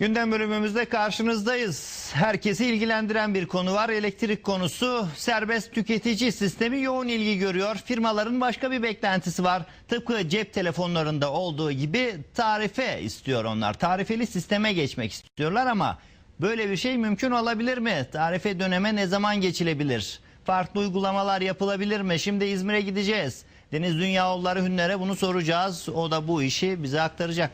Gündem bölümümüzde karşınızdayız. Herkesi ilgilendiren bir konu var. Elektrik konusu serbest tüketici sistemi yoğun ilgi görüyor. Firmaların başka bir beklentisi var. Tıpkı cep telefonlarında olduğu gibi tarife istiyor onlar. Tarifeli sisteme geçmek istiyorlar ama böyle bir şey mümkün olabilir mi? Tarife döneme ne zaman geçilebilir? Farklı uygulamalar yapılabilir mi? Şimdi İzmir'e gideceğiz. Deniz Dünya Yolları Hünler'e bunu soracağız. O da bu işi bize aktaracak.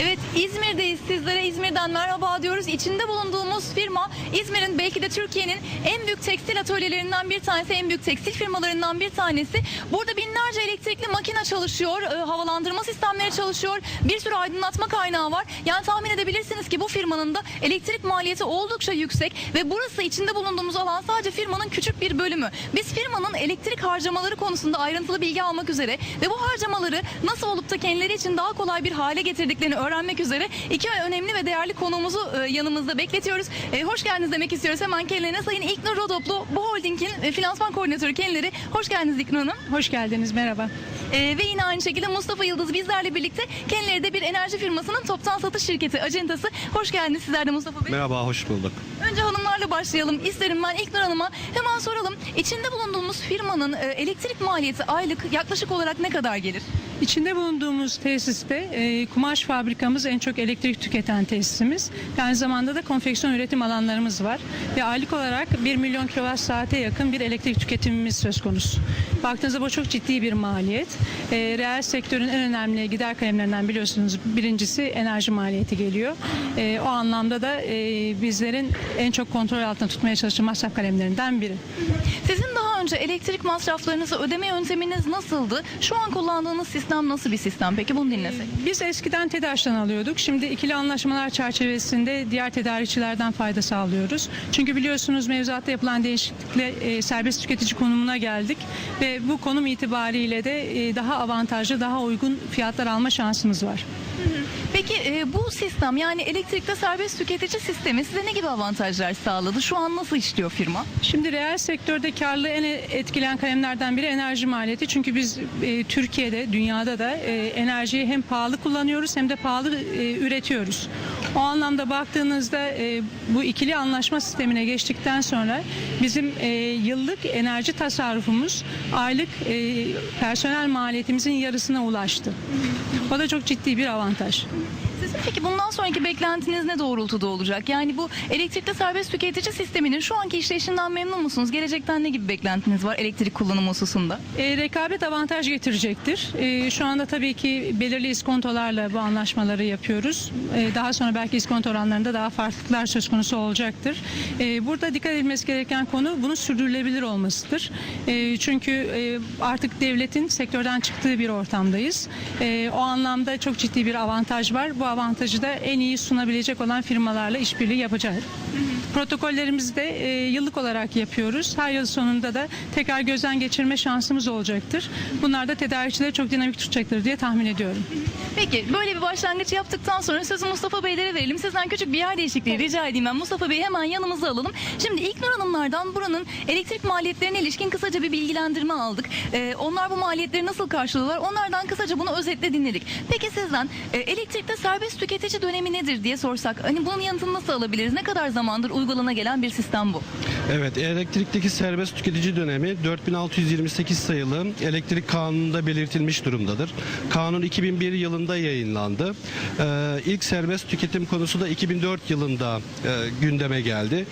Evet İzmir'deyiz. Sizlere İzmir'den merhaba diyoruz. İçinde bulunduğumuz firma İzmir'in belki de Türkiye'nin en büyük tekstil atölyelerinden bir tanesi, en büyük tekstil firmalarından bir tanesi. Burada binlerce elektrikli makine çalışıyor, e, havalandırma sistemleri çalışıyor, bir sürü aydınlatma kaynağı var. Yani tahmin edebilirsiniz ki bu firmanın da elektrik maliyeti oldukça yüksek ve burası içinde bulunduğumuz alan sadece firmanın küçük bir bölümü. Biz firmanın elektrik harcamaları konusunda ayrıntılı bilgi almak üzere ve bu harcamaları nasıl olup da kendileri için daha kolay bir hale getirdiklerini öğrenmek üzere iki önemli ve değerli konuğumuzu e, yanımızda bekletiyoruz. E, hoş geldiniz demek istiyoruz hemen kendilerine. Sayın İlknur Rodoplu, bu holdingin e, finansman koordinatörü kendileri. Hoş geldiniz İlknur Hanım. Hoş geldiniz, merhaba. E, ve yine aynı şekilde Mustafa Yıldız bizlerle birlikte kendileri de bir enerji firmasının toptan satış şirketi acentası. Hoş geldiniz sizler de Mustafa Bey. Merhaba, hoş bulduk. Önce hanımlarla başlayalım. İsterim ben İlknur Hanım'a hemen soralım. İçinde bulunduğumuz firmanın elektrik maliyeti aylık yaklaşık olarak ne kadar gelir? İçinde bulunduğumuz tesiste e, kumaş fabrikamız en çok elektrik tüketen tesisimiz. Aynı zamanda da konfeksiyon üretim alanlarımız var. Ve aylık olarak 1 milyon kilowatt saate yakın bir elektrik tüketimimiz söz konusu. Baktığınızda bu çok ciddi bir maliyet. E, reel sektörün en önemli gider kalemlerinden biliyorsunuz birincisi enerji maliyeti geliyor. E, o anlamda da e, bizlerin en çok kontrol altında tutmaya çalıştığı masraf kalemlerinden biri. Sizin daha önce elektrik masraflarınızı ödeme yönteminiz nasıldı? Şu an kullandığınız sistem nasıl bir sistem? Peki bunu dinlesek. Biz eskiden TEDAŞ'tan alıyorduk. Şimdi ikili anlaşmalar çerçevesinde diğer tedarikçilerden fayda sağlıyoruz. Çünkü biliyorsunuz mevzuatta yapılan değişiklikle e, serbest tüketici konumuna geldik ve bu konum itibariyle de e, daha avantajlı, daha uygun fiyatlar alma şansımız var. Peki e, bu sistem yani elektrikte serbest tüketici sistemi size ne gibi avantajlar sağladı? Şu an nasıl işliyor firma? Şimdi reel sektörde karlı en etkileyen kalemlerden biri enerji maliyeti. Çünkü biz e, Türkiye'de, dünyada da e, enerjiyi hem pahalı kullanıyoruz hem de pahalı e, üretiyoruz. O anlamda baktığınızda e, bu ikili anlaşma sistemine geçtikten sonra bizim e, yıllık enerji tasarrufumuz aylık e, personel maliyetimizin yarısına ulaştı. O da çok ciddi bir avantaj. Peki bundan sonraki beklentiniz ne doğrultuda olacak? Yani bu elektrikte serbest tüketici sisteminin şu anki işleyişinden memnun musunuz? Gelecekten ne gibi beklentiniz var elektrik kullanımı hususunda? E, rekabet avantaj getirecektir. E, şu anda tabii ki belirli iskontolarla bu anlaşmaları yapıyoruz. E, daha sonra belki iskonto oranlarında daha farklılıklar söz konusu olacaktır. E, burada dikkat edilmesi gereken konu bunun sürdürülebilir olmasıdır. E, çünkü e, artık devletin sektörden çıktığı bir ortamdayız. E, o anlamda çok ciddi bir avantaj var. Bu avantajı da en iyi sunabilecek olan firmalarla işbirliği yapacağız. Protokollerimizi de e, yıllık olarak yapıyoruz. Her yıl sonunda da tekrar gözden geçirme şansımız olacaktır. Bunlar da tedarikçileri çok dinamik tutacaktır diye tahmin ediyorum. Peki böyle bir başlangıç yaptıktan sonra sözü Mustafa Beylere verelim. Sizden küçük bir yer değişikliği rica edeyim ben. Mustafa Bey'i hemen yanımıza alalım. Şimdi ilk Nur Hanımlardan buranın elektrik maliyetlerine ilişkin kısaca bir bilgilendirme aldık. Ee, onlar bu maliyetleri nasıl karşılıyorlar? Onlardan kısaca bunu özetle dinledik. Peki sizden e, elektrikte serbest tüketici dönemi nedir diye sorsak hani bunun yanıtını nasıl alabiliriz? Ne kadar zamandır uygulana gelen bir sistem bu? Evet, elektrikteki serbest tüketici dönemi 4628 sayılı elektrik kanununda belirtilmiş durumdadır. Kanun 2001 yılında yayınlandı. Ee, ilk serbest tüketim konusu da 2004 yılında e, gündeme geldi.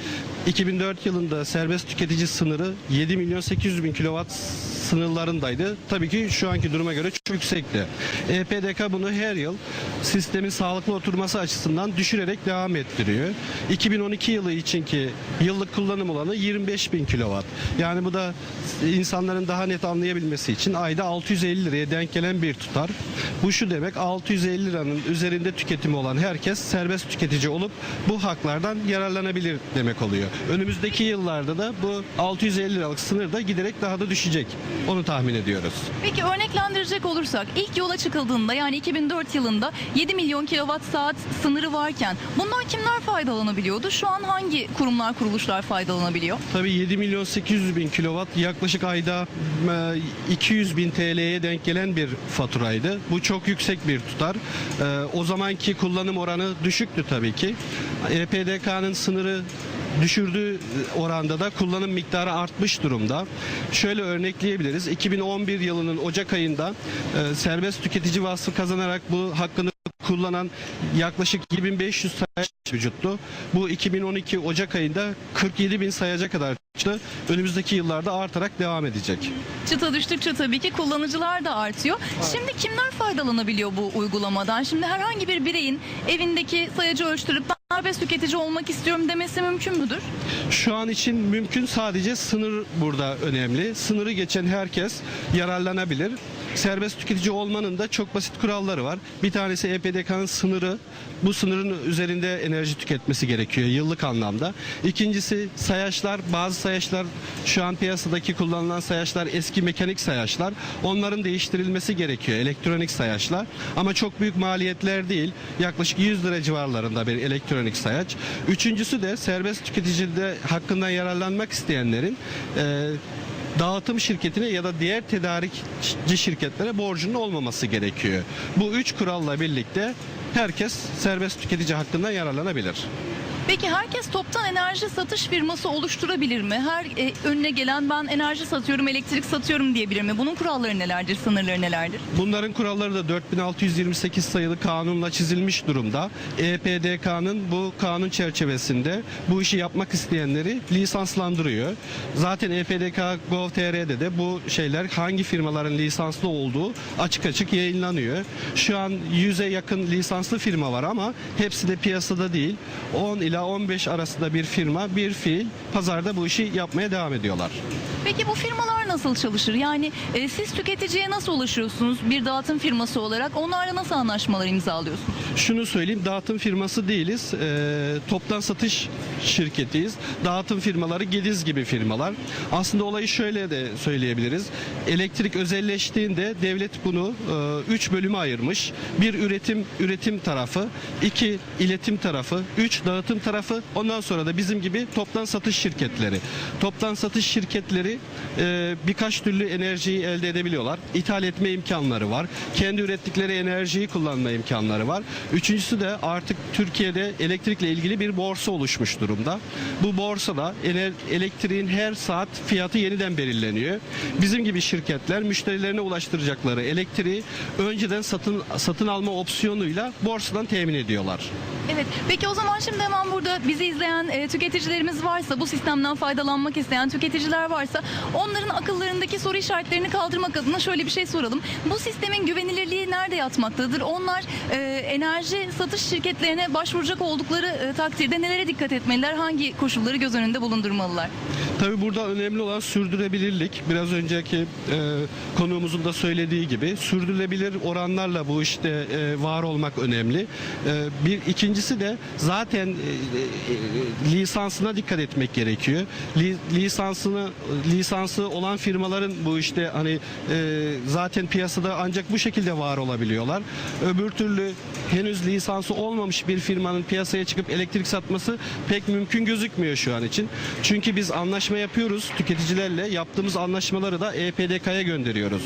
2004 yılında serbest tüketici sınırı 7 milyon 800 bin kilowatt sınırlarındaydı. Tabii ki şu anki duruma göre çok yüksekti. EPDK bunu her yıl sistemin sağlıklı oturması açısından düşürerek devam ettiriyor. 2012 yılı içinki yıllık kullanım alanı 25 bin kilowatt. Yani bu da insanların daha net anlayabilmesi için ayda 650 liraya denk gelen bir tutar. Bu şu demek 650 liranın üzerinde tüketimi olan herkes serbest tüketici olup bu haklardan yararlanabilir demek oluyor. Önümüzdeki yıllarda da bu 650 liralık sınır da giderek daha da düşecek. Onu tahmin ediyoruz. Peki örneklendirecek olursak ilk yola çıkıldığında yani 2004 yılında 7 milyon kilowatt saat sınırı varken bundan kimler faydalanabiliyordu? Şu an hangi kurumlar kuruluşlar faydalanabiliyor? Tabii 7 milyon 800 bin kilowatt yaklaşık ayda e, 200 bin TL'ye denk gelen bir faturaydı. Bu çok yüksek bir tutar. E, O zamanki kullanım oranı düşüktü tabii ki. E EPDK'nın sınırı düşürdüğü oranda da kullanım miktarı artmış durumda. Şöyle örnekleyebiliriz. 2011 yılının Ocak ayında e, serbest tüketici vasfı kazanarak bu hakkını kullanan yaklaşık 2500 sayaç vücuttu. Bu 2012 Ocak ayında 47 bin sayaca kadar çıktı. Önümüzdeki yıllarda artarak devam edecek. Çıta düştükçe tabii ki kullanıcılar da artıyor. Şimdi kimler faydalanabiliyor bu uygulamadan? Şimdi herhangi bir bireyin evindeki sayacı ölçtürüp serbest tüketici olmak istiyorum demesi mümkün müdür? Şu an için mümkün sadece sınır burada önemli. Sınırı geçen herkes yararlanabilir. Serbest tüketici olmanın da çok basit kuralları var. Bir tanesi EPDK'nın sınırı. Bu sınırın üzerinde enerji tüketmesi gerekiyor yıllık anlamda. İkincisi sayaçlar. Bazı sayaçlar şu an piyasadaki kullanılan sayaçlar eski mekanik sayaçlar. Onların değiştirilmesi gerekiyor. Elektronik sayaçlar. Ama çok büyük maliyetler değil. Yaklaşık 100 lira civarlarında bir elektronik sayaç. Üçüncüsü de serbest tüketicide hakkından yararlanmak isteyenlerin e, dağıtım şirketine ya da diğer tedarikçi şirketlere borcunun olmaması gerekiyor. Bu üç kuralla birlikte herkes serbest tüketici hakkından yararlanabilir. Peki herkes toptan enerji satış firması oluşturabilir mi? Her e, önüne gelen ben enerji satıyorum, elektrik satıyorum diyebilir mi? Bunun kuralları nelerdir, sınırları nelerdir? Bunların kuralları da 4628 sayılı kanunla çizilmiş durumda. EPDK'nın bu kanun çerçevesinde bu işi yapmak isteyenleri lisanslandırıyor. Zaten EPDK Gov.tr'de de bu şeyler hangi firmaların lisanslı olduğu açık açık yayınlanıyor. Şu an 100'e yakın lisanslı firma var ama hepsi de piyasada değil. 10 ila 15 arasında bir firma, bir fiil pazarda bu işi yapmaya devam ediyorlar. Peki bu firmalar nasıl çalışır? Yani e, siz tüketiciye nasıl ulaşıyorsunuz bir dağıtım firması olarak? Onlarla nasıl anlaşmalar imzalıyorsunuz? Şunu söyleyeyim dağıtım firması değiliz. Ee, toptan satış şirketiyiz. Dağıtım firmaları Gediz gibi firmalar. Aslında olayı şöyle de söyleyebiliriz. Elektrik özelleştiğinde devlet bunu 3 bölüme ayırmış. Bir üretim üretim tarafı, iki iletim tarafı, üç dağıtım tarafı. Ondan sonra da bizim gibi toptan satış şirketleri. Toptan satış şirketleri e, birkaç türlü enerjiyi elde edebiliyorlar. İthal etme imkanları var. Kendi ürettikleri enerjiyi kullanma imkanları var. Üçüncüsü de artık Türkiye'de elektrikle ilgili bir borsa oluşmuş durumda. Bu borsada elektriğin her saat fiyatı yeniden belirleniyor. Bizim gibi şirketler müşterilerine ulaştıracakları elektriği önceden satın satın alma opsiyonuyla borsadan temin ediyorlar. Evet. Peki o zaman şimdi hemen burada bizi izleyen e, tüketicilerimiz varsa, bu sistemden faydalanmak isteyen tüketiciler varsa onların akıllarındaki soru işaretlerini kaldırmak adına şöyle bir şey soralım. Bu sistemin güvenilirliği nerede yatmaktadır? Onlar e, enerji satış şirketlerine başvuracak oldukları e, takdirde nelere dikkat etmeliler? Hangi koşulları göz önünde bulundurmalılar? Tabii burada önemli olan sürdürülebilirlik. Biraz önceki e, konuğumuzun da söylediği gibi sürdürülebilir oranlarla bu işte e, var olmak önemli. E, bir ikincisi de zaten e, lisansına dikkat etmek gerekiyor. Li, lisansını lisansı olan firmaların bu işte hani e, zaten piyasada ancak bu şekilde var olabiliyorlar. Öbür türlü henüz lisansı olmamış bir firmanın piyasaya çıkıp elektrik satması pek mümkün gözükmüyor şu an için. Çünkü biz anlaşma yapıyoruz tüketicilerle. Yaptığımız anlaşmaları da EPDK'ya gönderiyoruz.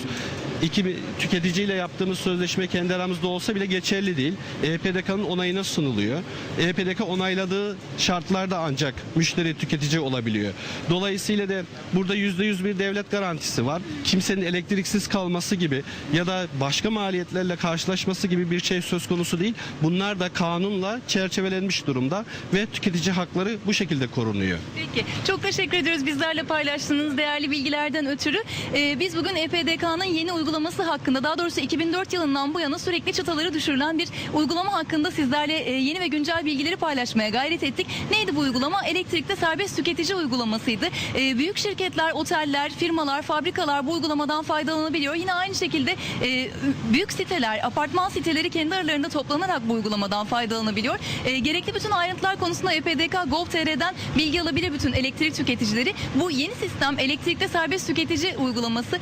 İki tüketiciyle yaptığımız sözleşme kendi aramızda olsa bile geçerli değil. EPDK'nın onayına sunuluyor. EPDK onayladığı şartlarda ancak müşteri tüketici olabiliyor. Dolayısıyla da burada %100 bir devlet garantisi var. Kimsenin elektriksiz kalması gibi ya da başka maliyetlerle karşılaşması gibi bir şey söz konusu değil. Bunlar da kanunla çerçevelenmiş durumda ve tüketici hakları bu şekilde korunuyor. Peki. Çok teşekkür ediyoruz bizlerle paylaştığınız değerli bilgilerden ötürü. Ee, biz bugün EPDK'nın yeni uygulamasını uygulaması hakkında daha doğrusu 2004 yılından bu yana sürekli çıtaları düşürülen bir uygulama hakkında sizlerle e, yeni ve güncel bilgileri paylaşmaya gayret ettik. Neydi bu uygulama? Elektrikte serbest tüketici uygulamasıydı. E, büyük şirketler, oteller, firmalar, fabrikalar bu uygulamadan faydalanabiliyor. Yine aynı şekilde e, büyük siteler, apartman siteleri kendi aralarında toplanarak bu uygulamadan faydalanabiliyor. Gerekli bütün ayrıntılar konusunda EPDK Gov.tr'den bilgi alabilir bütün elektrik tüketicileri. Bu yeni sistem elektrikte serbest tüketici uygulaması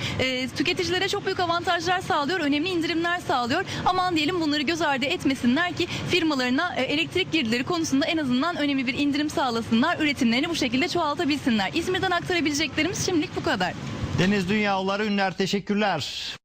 tüketicilere çok büyük avantajlar sağlıyor, önemli indirimler sağlıyor. Aman diyelim bunları göz ardı etmesinler ki firmalarına e, elektrik girdileri konusunda en azından önemli bir indirim sağlasınlar, üretimlerini bu şekilde çoğaltabilsinler. İzmir'den aktarabileceklerimiz şimdilik bu kadar. Deniz Dünyaoğulları Ünler teşekkürler.